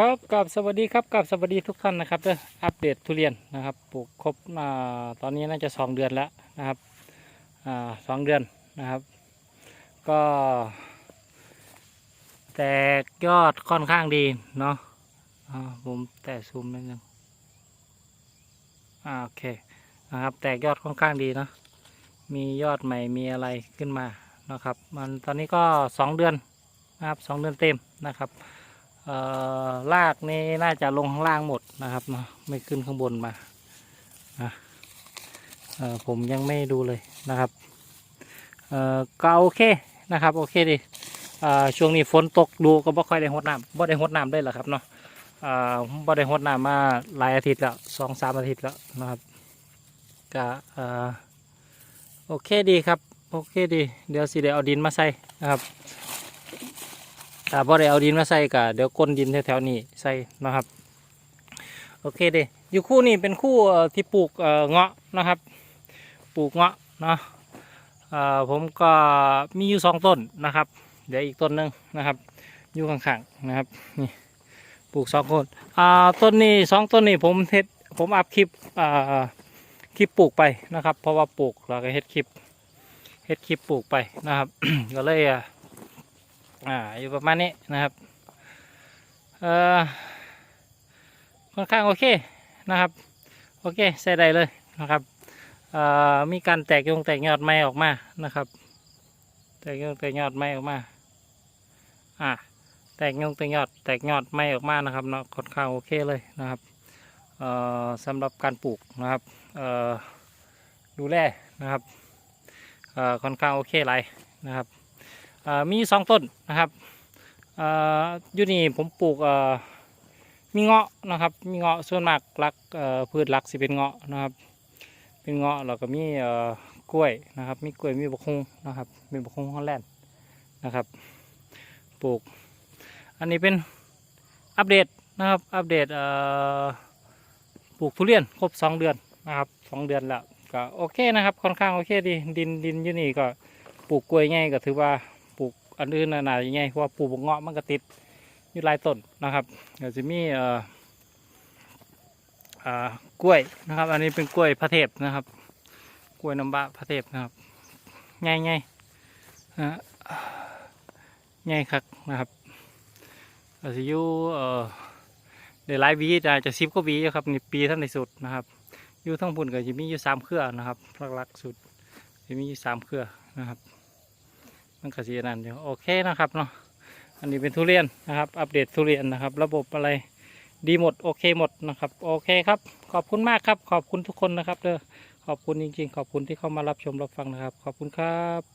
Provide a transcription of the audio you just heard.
ครับกับสวัสดีครับกับสวัสดีทุกท่านนะครับเด้ออัปเดตทุเรียนนะครับปลูกครบอ่าตอนนี้น่าจะสองเดือนแล้วนะครับอ่าสองเดือนนะครับ ก็ แตกยอดค่อนข้างดีเนาะอ่าผมแตะซูมนิดนึงอ่าโอเคนะครับ แตกยอดค่อนข้างดีเนาะมียอดใหม่มีอะไรขึ้นมานะครับ มันตอนนี้ก็สองเดือนนะครับสองเดือนเต็มนะครับ ลากนี่น่าจะลงข้างล่างหมดนะครับนะไม่ขึ้นข้างบนมานะผมยังไม่ดูเลยนะครับก็โอเคนะครับโอเคดีช่วงนี้ฝนตกดูก็บ่ค่อยได้หดน้ำบ่ได้หดน้ำได้หรอครับเนาะบ่ได้หดน้ำมาหลายอาทิตย์แล้วสองสามอาทิตย์แล้วนะครับก็โอเคดีครับโอเคดี เดี๋ยวสิได้เอาดินมาใส่นะครับ ถ้าบ่ได้เอาดินมาใส่ก็เดี๋ยวก้นดินแถวๆนี้ใส่นะครับโอเคเด้อยู่คู่นี้เป็นคู่ที่ปลูกเงาะนะครับ ปลูกเงาะนะผมก็มีอยู่สองต้นนะครับ เดี๋ยวอีกต้นหนึ่งนะครับ อยู่ข้างๆนะครับนี่ปลูกสองคนต้นนี้สองต้นนี้ผมเทศผมอัพคลิปคลิปปลูกไปนะครับ เพราะว่าปลูกแล้วก็เฮ็ดคลิปเฮ็ดคลิปปลูกไปนะครับ ก็เลยอะ อ่าอยู่ประมาณนี้นะครับเอ่อค่อนข้างโอเคนะครับ โอเคใส่ได้เลยนะครับเอ่อมีการแตกยงแตกยอดไม้ออกมานะครับ แตกยงแตกยอดไม้ออกมาอ่าแตกยงแตกยอดแตกยอดไม้ออกมานะครับเนาะค่อนข้างโอเคเลยนะครับเอ่อสำหรับการปลูกนะครับเอ่อดูแลนะครับเอ่อค่อนข้างโอเคหลายนะครับ มีสองต้นนะครับอยู่นี่ผมปลูกมีเงาะนะครับ มีเงาะส่วนมากรักพืชหลักสิเป็นเงาะนะครับ เป็นเงาะแล้วก็มีกล้วยนะครับ มีกล้วยมีบกฮงนะครับ มีบกฮงฮอลแลนด์นะครับ ปลูก อันนี้เป็นอัปเดตนะครับ อัปเดตปลูกทุเรียนครบสองเดือนนะครับสองเดือนแล้วก็โอเคนะครับ ค่อนข้างโอเคดีดินดินอยู่นี่ก็ปลูกกล้วยง่ายก็ถือว่า อันอื่นน่านาง่ายเพราะว่าปลูกบกเงาะมันก็ติดอยู่ลายต้นนะครับเดี๋ยวจะมีเอ่ออ่ากล้วยนะครับ อันนี้เป็นกล้วยพระเทพนะครับ กล้วยน้ำบะพระเทพนะครับง่ายง่ายนะง่ายคักนะครับอาจจะอยู่เอ่อเดี๋ยวหลายหวีอาจจะสิบกว่าหวีครับนี่ปีท่านในสุดนะครับอยู่ทั้งปุ่นก็จะมีอยู่สามเครือนะครับหลักๆสุดจะมีอยู่สามเครือนะครับ มันก็สีนั่นเดี๋ยวโอเคนะครับเนาะอันนี้เป็นทุเรียนนะครับ อัปเดตทุเรียนนะครับ ระบบอะไรดีหมดโอเคหมดนะครับโอเคครับ ขอบคุณมากครับ ขอบคุณทุกคนนะครับเด้อขอบคุณจริง ๆ ขอบคุณที่เข้ามารับชมรับฟังนะครับ ขอบคุณครับ